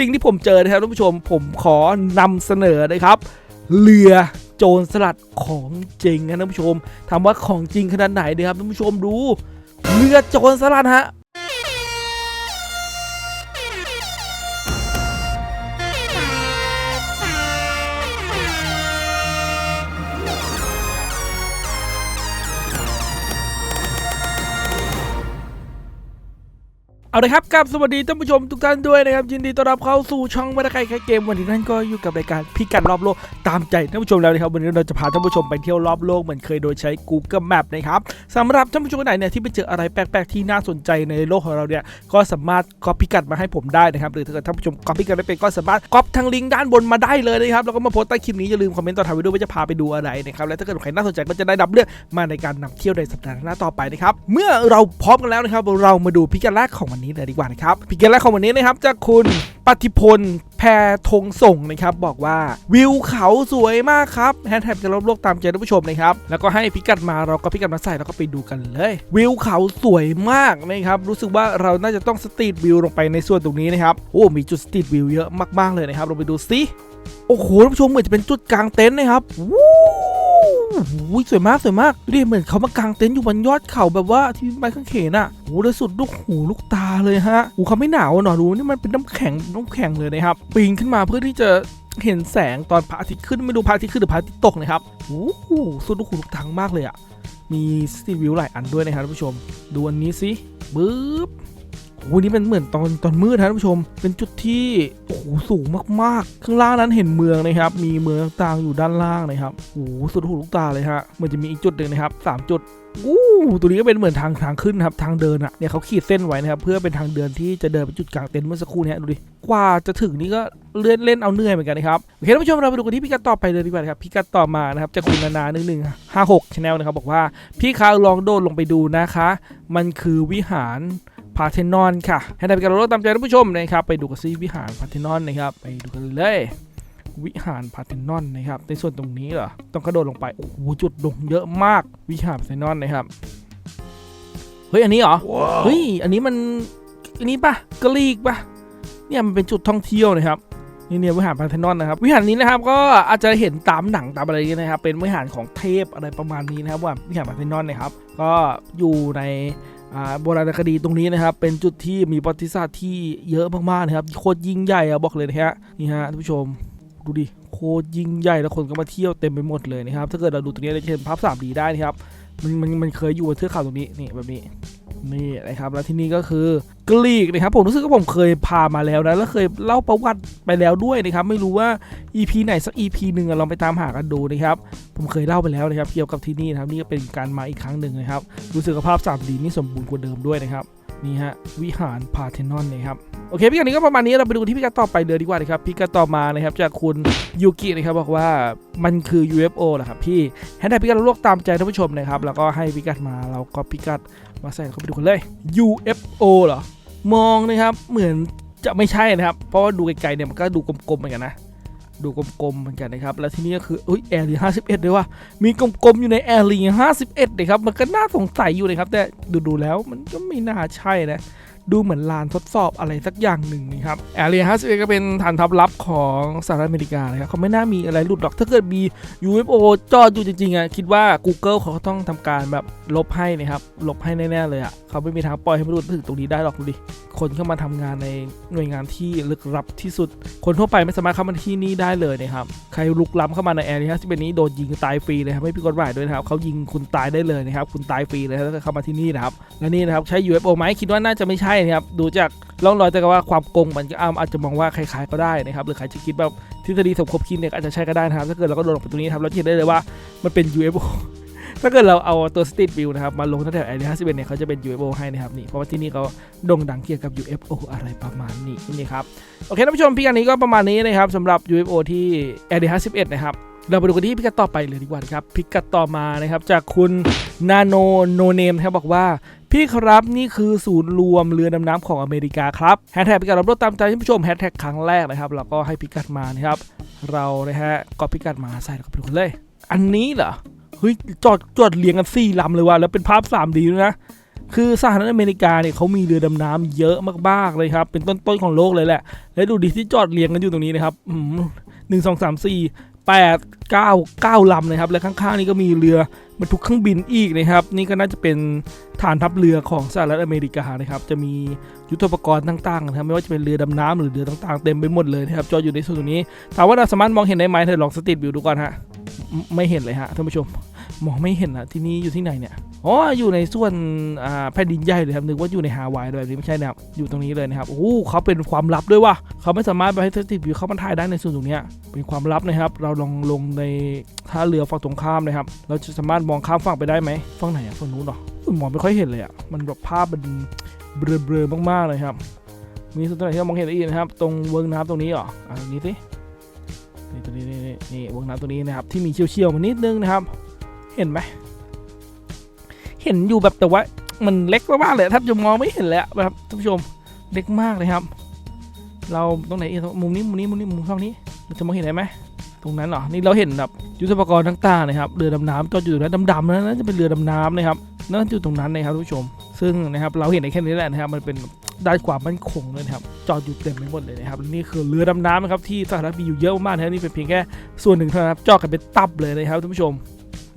สิ่งที่ผมเจอนะครับท่านผู้ชมผมขอนำเสนอนะครับ เรือโจรสลัดของจริงนะท่านผู้ชมถามว่าของจริงขนาดไหนเดียครับท่านผู้ชมดู เรือโจรสลัดฮะ ลยครับกับสวัสดีท่านผู้ชมทุกท่านด้วยนะครับ ยินดีต้อนรับเข้าสู่ช่องมาตะไคร้เกมวันนี้ท่านก็อยู่กับรายการพิกัดรอบโลกตามใจท่านผู้ชมแล้วนะครับวันนี้เราจะพาท่านผู้ชมไปเที่ยวรอบโลกเหมือนเคยโดยใช้ Google Map นะครับสำหรับท่านผู้ชมคนไหนเนี่ยที่ไปเจออะไรแปลกๆที่น่าสนใจในโลกของเราเนี่ยก็สามารถก๊อปพิกัดมาให้ผมได้นะครับหรือถ้าเกิดท่านผู้ชมก๊อปพิกัดไม่เป็นก็สามารถก๊อปทางลิงก์ด้านบนมาได้เลยนะครับแล้วก็มาโพสต์ใต้คลิปนี้อย่าลืมคอมเมนต์ต่อท้ายวิดีโอว่าจะพาไปดูอะไรนะครับและถ้าเกิดใครน่าสนใจก็จะได้รับเลือกมาในการนำเที่ยวในสัปดาห์หน้าต่อไปนะครับเมื่อเราพร้อมกันแล้วนะครับเรามาดูพิกัดแรกของวันนี้เลยดีกว่านะครับพิกัดแรกของวันนี้นะครับจากคุณปฏิพลแพรธงส่งนะครับ บอกว่าวิวเขาสวยมากครับแฮชแท็กจะรอบโลกตามใจท่านผู้ชมนะครับ แล้วก็ให้พิกัดมาเราก็พิกัดมาใส่แล้วก็ไปดูกันเลย วิวเขาสวยมากนะครับ รู้สึกว่าเราน่าจะต้องสตรีทวิวลงไปในส่วนตรงนี้นะครับโอ้มีจุดสตรีทวิวเยอะมากๆเลยนะครับเราไปดูซิโอ้โหท่านผู้ชมเหมือนจะเป็นจุดกลางเต็นท์นะครับวู้ สวยมากสวยมากดูดิเหมือนเขามากางเต็นท์อยู่บนยอดเขาแบบว่าที่ไม้ข้างเขนอะโอ้โหแล้วสุดลูกหูลูกตาเลยฮะโอ้เขาไม่หนาวหนอดูนี่มันเป็นน้ำแข็งน้ำแข็งเลยนะครับปีนขึ้นมาเพื่อที่จะเห็นแสงตอนพระอาทิตย์ขึ้นไม่รู้พระอาทิตย์ขึ้นหรือพระอาทิตย์ตกนะครับโอ้โหสุดลูกหูลูกตางมากเลยอะมีสตรีวิวหลายอันด้วยนะครับท่านผู้ชม ดูอันนี้สิบึ๊บ โอ้โหนี่เป็นเหมือนตอนตอนมืดนะท่านผู้ชม เป็นจุดที่โอ้โหสูงมากๆ ข้างล่างนั้นเห็นเมืองนะครับ มีเมืองต่างๆอยู่ด้านล่างนะครับโอ้โหสุดหูลูกตาเลยฮะเหมือนจะมีอีกจุดหนึ่งนะครับสามจุดอู้ตัวนี้ก็เป็นเหมือนทางทางขึ้นนะครับทางเดินอะเนี่ยเขาขีดเส้นไว้นะครับเพื่อเป็นทางเดินที่จะเดินไปจุดกลางเต็นท์เมื่อสักครู่เนี้ดูดิกว่าจะถึงนี่ก็เลื่อนเล่นเอาเหนื่อยเหมือนกันนะครับโอเคท่านผู้ชมเราไปดูกันที่พิกัดต่อไปเลยดีกว่าครับพิกัดต่อมานะครับจากคุณนานาหนึ่งหนึ่งห้าหกชแนลนะครับบอกว่าพี่คะลองโดดลงไปดูนะคะ มันคือวิหาราเทนอนค่ะให้ได้เป็นการรถตามใจท่านผู้ชมนะครับไปดูกันซิวิหารพาเทนอนนะครับไปดูกันเลย วิหารพาเทนอนนะครับในส่วนตรงนี้เหรอต้องกระโดดลงไปโอ้โหจุดลงเยอะมากวิหารพาเทนอนนะครับเฮ้ยอันนี้เหรอเฮ้ยอันนี้มันอันนี้ปะกะลีกปะเนี่ยมันเป็นจุดท่องเที่ยวนะครับนี่เนี่ยวิหารพาเทนอนนะครับวิหารนี้นะครับก็อาจจะเห็นตามหนังตามอะไรอย่างเงี้ยนะครับเป็นวิหารของเทพอะไรประมาณนี้นะครับว่าวิหารพาเทนอนนะครับก็อยู่ในอ่า โบราณคดีตรงนี้นะครับ เป็นจุดที่มีประวัติศาสตร์ที่เยอะมากๆนะครับโคตรยิ่งใหญ่อะบอกเลยนะฮะนี่ฮะท่านผู้ชมดูดิโคตรยิ่งใหญ่แล้วคนก็มาเที่ยวเต็มไปหมดเลยนะครับถ้าเกิดเราดูตรงนี้เราจะเห็นภาพสามดีได้นะครับมันมันมันเคยอยู่บนเทือกเขาตรงนี้นี่แบบนี้ นี่นะครับแล้วที่นี่ก็คือกรีกนะครับผมรู้สึกว่าผมเคยพามาแล้วนะแล้วเคยเล่าประวัติไปแล้วด้วยนะครับไม่รู้ว่า EP ไหนสัก EP หนึ่งลองไปตามหากันดูนะครับผมเคยเล่าไปแล้วนะครับเกี่ยวกับที่นี่นะครับนี่ก็เป็นการมาอีกครั้งหนึ่งนะครับรู้สึกว่าภาพ 3D นี่สมบูรณ์กว่าเดิมด้วยนะครับนี่ฮะวิหารพาเทนอนนะครับ โอเคพี่กันนี้ก็ประมาณนี้เราไปดูที่พิกัดต่อไปเลยดีกว่านะครับพิกัดต่อมานะครับจากคุณยูกินะครับบอกว่ามันคือ UFO เหรอครับพี่ให้ได้พิกัดโลกตามใจท่านผู้ชมนะครับแล้วก็ให้พิกัดมาเราก็พิกัดมาใส่เข้าไปดูกันเลย UFO เหรอมองนะครับเหมือนจะไม่ใช่นะครับ เพราะว่าดูไกลๆเนี่ยมันก็ดูกลมๆเหมือนกันนะดูกลมๆเหมือนกันนะครับ แล้วที่นี่ก็คือเอ้ยแอร์ลีห้าสิบเอ็ดด้วยว่ามีกลมๆอยู่ในแอร์ลีห้าสิบเอ็ดนะครับ มันก็น่าสงสัยอยู่นะครับ แต่ดูๆแล้วมันก็ไม่น่าใช่นะ ดูเหมือนลานทดสอบอะไรสักอย่างหนึ่งนะครับแอร์เรีย51ก็เป็นฐานทัพลับของสหรัฐอเมริกานะครับเขาไม่น่ามีอะไรหลุดหรอกถ้าเกิดมี UFO จอดอยู่จริงๆอะคิดว่า Google เขาต้องทำการแบบลบให้นะครับลบให้แน่ๆเลยอะเขาไม่มีทางปล่อยให้มันหลุดถึงตรงนี้ได้หรอกดูดิคนเข้ามาทำงานในหน่วยงานที่ลึกลับที่สุด คนทั่วไปไม่สามารถเข้ามาที่นี่ได้เลยนะครับใครลุกล้ำเข้ามาในแอร์เรีย51นี้โดนยิงตายฟรีเลยครับไม่ผิดกฎหมายด้วยนะครับเขายิงคุณตายได้เลยนะครับคุณตายฟรีเลยถ้าเข้ามาที่นี่นะครับและนี่นะครับใช้ UFO ไหมคิดว่าน่าจะไม่ใช่นะครับดูจากร่องรอยแต่ก็ว่าความโกงมันก็อ้าอาจจะมองว่าคล้ายๆก็ได้นะครับหรือใครจะคิดแบบทฤษฎีสมคบคิดเนี่ยอาจจะใช่ก็ได้นะครับถ้าเกิดเราก็โดนลงไปตรงนี้ครับเราจะเห็นได้เลยว่ามันเป็น UFO ถ้าเกิดเราเอาตัวสตรีทวิวนะครับมาลงตั้งแต่แอร์51เนี่ยเขาจะเป็น UFO ให้นะครับนี่เพราะว่าที่นี่เขาโด่งดังเกี่ยวกับ UFO อะไรประมาณนี้นี่ครับโอเคท่านผู้ชมพี่กันนี้ก็ประมาณนี้นะครับสำหรับ UFO ที่แอร์51นะครับเราไปดูกันที่พิกัดต่อไปเลยดีกว่าครับพิกัดต่อมานะครับจากคุณนาโนโนเนมครับบอกว่า พี่ครับนี่คือศูนย์รวมเรือดำน้ำของอเมริกาครับแฮชแท็กพิกัดรับรถตามใจท่านผู้ชมแฮชแท็กครั้งแรกนะครับแล้วก็ให้พิกัดมานะครับเรานะฮะก็พิกัดมาใส่แล้วก็ไปดูกันเลย อันนี้เหรอเฮ้ยจอดจอดเรียงกันสี่ลำเลยว่ะแล้วเป็นภาพ 3D ด้วยนะคือสหรัฐอเมริกาเนี่ยเขามีเรือดำน้ำเยอะมากๆเลยครับ เป็นต้นๆของโลกเลยแหละ แล้วดูดิที่จอดเรียงกันอยู่ตรงนี้นะครับหนึ่งสองสามสี่ แปดเก้าเก้าลำนะครับ และข้างๆนี้ก็มีเรือบรรทุกเครื่องบินอีกนะครับ นี่ก็น่าจะเป็นฐานทัพเรือของสหรัฐอเมริกานะครับ จะมียุทโธปกรณ์ต่างๆนะครับ ไม่ว่าจะเป็นเรือดำน้ำหรือเรือต่างๆ เต็มไปหมดเลยนะครับ จออยู่ในส่วนตรงนี้ ถามว่าเราสามารถมองเห็นได้ไหมเธอลองสติดวิวดูก่อนฮะ ไม่เห็นเลยฮะท่านผู้ชมมองไม่เห็นอะที่นี่อยู่ที่ไหนเนี่ยอ๋ออยู่ในส่วนแผ่นดินใหญ่เลยครับนึกว่าอยู่ในฮาวายแบบนี้ไม่ใช่นะครับอยู่ตรงนี้เลยนะครับโอ้เขาเป็นความลับด้วยว่ะเขาไม่สามารถไปให้สถิตวิวเขามาถ่ายได้ในส่วนตรงนี้เป็นความลับนะครับ เราลองลงในท่าเรือฝั่งตรงข้ามนะครับ เราจะสามารถมองข้ามฝั่งไปได้ไหมฝั่งไหนอะฝั่งนู้นเหรอมองไม่ค่อยเห็นเลยอะมันแบบภาพมันเบลอๆมากๆเลยครับมีส่วนไหนที่เรามองเห็นได้อีกนะครับ ตรงเวิร์กน้ำตรงนี้เหรออ่านี้สิ นี่ตรงนี้นี่นี่นี่เวิร์กน้ำตรงนี้นะครับที่มีเชี่ยวๆมานิดนึงนะครับ เห็นไหมเห็นอยู่แบบแต่ว่ามันเล็กมากๆเลยแทบจะมองไม่เห็นเลยอะครับท่านผู้ชมเล็กมากเลยครับ เราตรงไหนอีกมุมนี้มุมนี้มุมนี้มุมช่องนี้เราจะมองเห็นได้ไหมตรงนั้นเหรอนี่เราเห็นแบบยุทธปกรณ์ต่างๆนะครับเรือดำน้ำจอดอยู่ตรงนั้นดำๆนะนั่นจะเป็นเรือดำน้ำนะครับนั่นอยู่ตรงนั้นนะครับท่านผู้ชม ซึ่งนะครับเราเห็นในแค่นี้แหละนะครับมันเป็น ด้านขวามั่นคงเลยนะครับจอดอยู่เต็มไปหมดเลยนะครับนี่คือเรือดำน้ำนะครับที่สหรัฐมีอยู่เยอะมากนะครับนี่เป็นเพียงแค่ส่วนหนึ่งเท่านั้นครับจอดกันเป็นตับเลยนะครับท่านผู้ชม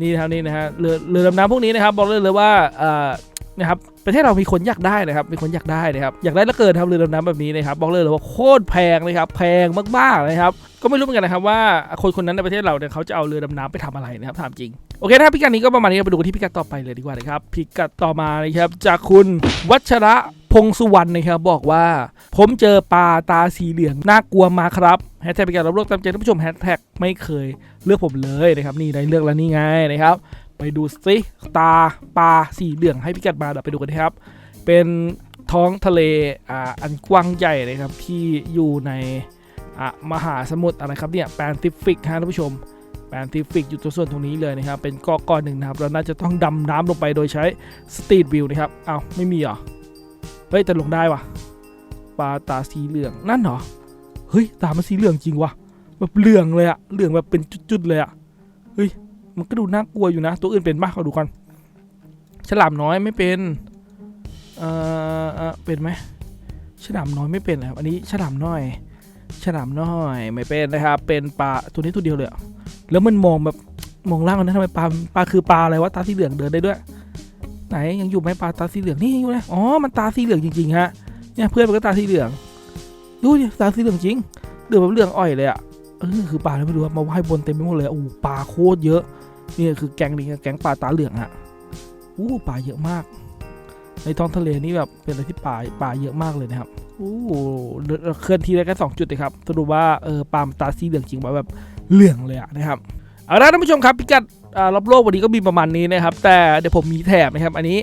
นี่นะครับนี่นะฮะเรือเรือดำน้ำพวกนี้นะครับบอกเลยเลยว่าเออ นะครับประเทศเรามีคนอยากได้นะครับมีคนอยากได้นะครับอยากได้แล้วเกินครับเรือดำน้ำแบบนี้นะครับบอกเลยเลยว่าโคตรแพงเลยครับแพงมากๆเลยครับก็ไม่รู้เหมือนกันนะครับว่าคนคนนั้นในประเทศเราเนี่ยเขาจะเอาเรือดำน้ำไปทำอะไรนะครับถามจริงโอเคนะครับพิกัดนี้ก็ประมาณนี้ไปดูที่พิกัดต่อไปเลยดีกว่านะครับพิกัดต่อมานะครับจากคุณวัชระพงสุวรรณนะครับบอกว่า ผมเจอปลาตาสีเหลืองน่ากลัวมาครับแฮชแท็กพิกัดรับโลกตามใจท่านผู้ชมแฮชแท็กไม่เคยเลือกผมเลยนะครับนี่ได้เลือกแล้วนี่ไงนะครับ ไปดูสิตาปลาสีเหลืองให้พิกัดมาเดี๋ยวไปดูกันนะครับ เป็นท้องทะเลอ่าอันกว้างใหญ่เลยครับที่อยู่ในอะมหาสมุทรอะไรครับเนี่ยแปซิฟิกฮะท่านผู้ชมแปซิฟิกอยู่ตรงส่วนตรงนี้เลยนะครับ เป็นเกาะก้อนหนึ่งนะครับเราน่าจะต้องดำน้ำลงไปโดยใช้สตีทวิวนะครับอ้าวไม่มีเหรอเฮ้ยแต่ลงได้วะปลาตาสีเหลืองนั่นเหรอเฮ้ยตามันสีเหลืองจริงวะแบบเหลืองเลยอะเหลืองแบบเป็นจุดๆเลยอะเฮ้ย มันก็ดูน่ากลัวอยู่นะ ตัวอื่นเป็นมากขอดูก่อนฉลามน้อยไม่เป็นเอ่อเป็นไหมฉลามน้อยไม่เป็นนะครับอันนี้ฉลามน้อยฉลามน้อยไม่เป็นนะครับ เป็นปลาตัวนี้ตัวเดียวเลยแล้วมันมองแบบมองล่างนะทำไมปลาปลาคือปลาอะไรวะตาสีเหลืองเดินได้ด้วย ไหนยังอยู่ไหมปลาตาสีเหลืองนี่ยังอยู่นะอ๋อมันตาสีเหลืองจริงๆฮะเนี่ยเพื่อนมันก็ตาสีเหลือง ดูดิตาสีเหลืองจริงเหลืองแบบเหลืองอ่อยเลยอะ เออคือปลาอะไรไม่รู้มาว่ายบนเต็มไปหมดเลยอะโอ้ปลาโคตรเยอะนี่คือแกงนี้แกงปลาตาเหลืองอะอู้ปลาเยอะมาก ในท้องทะเลนี่แบบเป็นอะไรที่ปลาปลาเยอะมากเลยนะครับอู้เคลื่อนที่ได้แค่สองจุดเลยครับสรุปว่าเออปลาตาสีเหลืองจริงแบบเหลืองเลยอะนะครับ เอาละท่านผู้ชมครับพิกัดรอบโลกวันนี้ก็มีประมาณนี้นะครับ แต่เดี๋ยวผมมีแถบนะครับอันนี้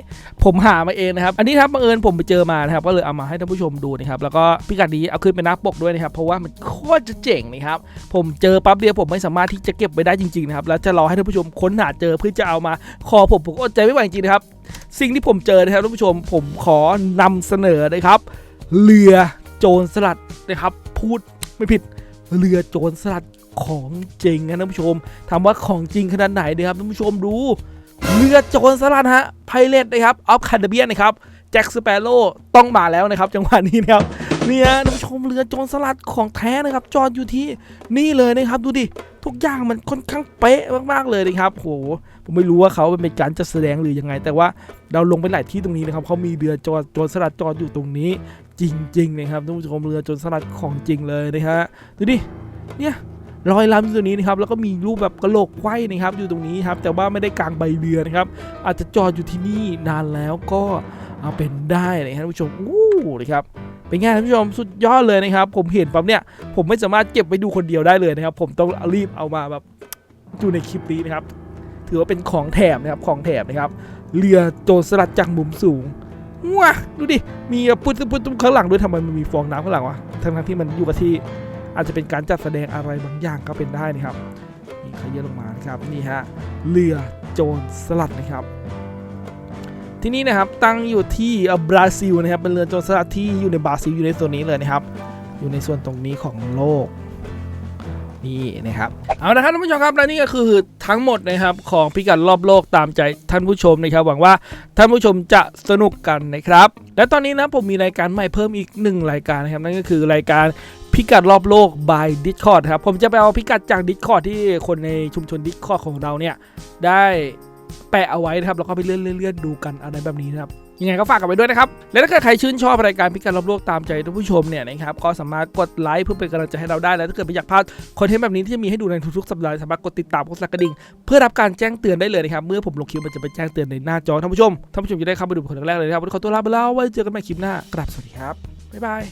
ผมหามาเองนะครับ อันนี้ครับบังเอิญผมไปเจอมานะครับ ก็เลยเอามาให้ท่านผู้ชมดูนะครับ แล้วก็พิกัดนี้เอาขึ้นเป็นหน้าปกด้วยนะครับ เพราะว่ามันโคตรจะเจ๋งนะครับ ผมเจอปั๊บเดียวผมไม่สามารถที่จะเก็บไว้ได้จริงๆนะครับ แล้วจะรอให้ท่านผู้ชมค้นหาเจอเพื่อจะเอามาคอผมผมก็อดใจไม่ไหวจริงๆนะครับ สิ่งที่ผมเจอนะครับท่านผู้ชม ผมขอนำเสนอนะครับ เรือโจรสลัดนะครับ พูดไม่ผิดเรือโจรสลัด ของจริงนะท่านผู้ชมถามว่าของจริงขนาดไหนนะครับท่านผู้ชมดูเรือโจรสลัดฮะไพเรตนะครับออฟคาร์เบียนนะครับแจ็คสเปโร่ต้องมาแล้วนะครับ จังหวะนี้นะครับเนี่ยท่านผู้ชมเรือโจรสลัดของแท้นะครับ จอดอยู่ที่นี่เลยนะครับ ดูดิทุกอย่างมันค่อนข้างเป๊ะมากๆเลยนะครับโหผมไม่รู้ว่าเขาเป็นการจัดแสดงหรือยังไง แต่ว่าเราลงไปหลายที่ตรงนี้นะครับเขามีเรือจอดโจรสลัดจอดอยู่ตรงนี้ จริง ๆ นะครับท่านผู้ชมเรือโจรสลัดของจริงเลยนะฮะดูดิเนี่ย รอยลำอยู่ตรงนี้นะครับแล้วก็มีรูปแบบกระโหลกไขว้นะครับอยู่ตรงนี้ครับแต่ว่าไม่ได้กลางใบเรือนะครับอาจจะจอดอยู่ที่นี่นานแล้วก็เอาเป็นได้นะครับท่านผู้ชมอู้นะครับเป็นไงท่านผู้ชมสุดยอดเลยนะครับ ผมเห็นปั๊บเนี่ยผมไม่สามารถเก็บไว้ดูคนเดียวได้เลยนะครับ ผมต้องรีบเอามาแบบอยู่ในคลิปนี้นะครับ ถือว่าเป็นของแถมนะครับของแถมนะครับเรือโจรสลัดจากมุมสูงว้าดูดิมีพุทธพุทธข้างหลังด้วยทำไมมันมีฟองน้ำข้างหลังวะทั้งที่มันอยู่กับที่ อาจจะเป็นการจัดแสดงอะไรบางอย่างก็เป็นได้นะครับนี่ขยันลงมานะครับนี่ฮะเรือโจรสลัดนะครับ ที่นี่นะครับตั้งอยู่ที่เอ่อบราซิลนะครับเป็นเรือโจรสลัดที่อยู่ในบราซิลอยู่ในโซนนี้เลยนะครับ อยู่ในส่วนตรงนี้ของโลกนี่นะครับเอาละครับท่านผู้ชมครับและนี่ก็คือทั้งหมดนะครับของพิกัดรอบโลกตามใจท่านผู้ชมนะครับ หวังว่าท่านผู้ชมจะสนุกกันนะครับ และตอนนี้นะผมมีรายการใหม่เพิ่มอีกหนึ่งรายการนะครับนั่นก็คือรายการ พิกัดรอบโลก by Discord ครับ ผมจะไปเอาพิกัดจาก Discord ที่คนในชุมชน Discord ของเราเนี่ย ได้แปะเอาไว้นะครับ แล้วก็ไปเลื่อนเลื่อนๆดูกันอะไรแบบนี้นะครับ ยังไงก็ฝากกันไว้ด้วยนะครับ และถ้าเกิดใครชื่นชอบรายการพิการรอบโลกตามใจท่านผู้ชมเนี่ยนะครับ ก็สามารถกดไลค์เพื่อเป็นกำลังใจให้เราได้ และถ้าเกิดไม่อยากพลาดคอนเทนต์แบบนี้ที่จะมีให้ดูในทุกๆสัปดาห์สามารถกดติดตามกดสั่นกระดิ่ง เพื่อรับการแจ้งเตือนได้เลยนะครับ เมื่อผมลงคลิปมันจะไปแจ้งเตือนในหน้าจอท่านผู้ชม ท่านผู้ชมจะได้เข้าไปดูเป็นคนแรกเลยนะครับวันนี้ขอตัวลาไปแล้วไว้เจอกันใหม่คลิปหน้ากราบสวัสดีครับบ๊ายบาย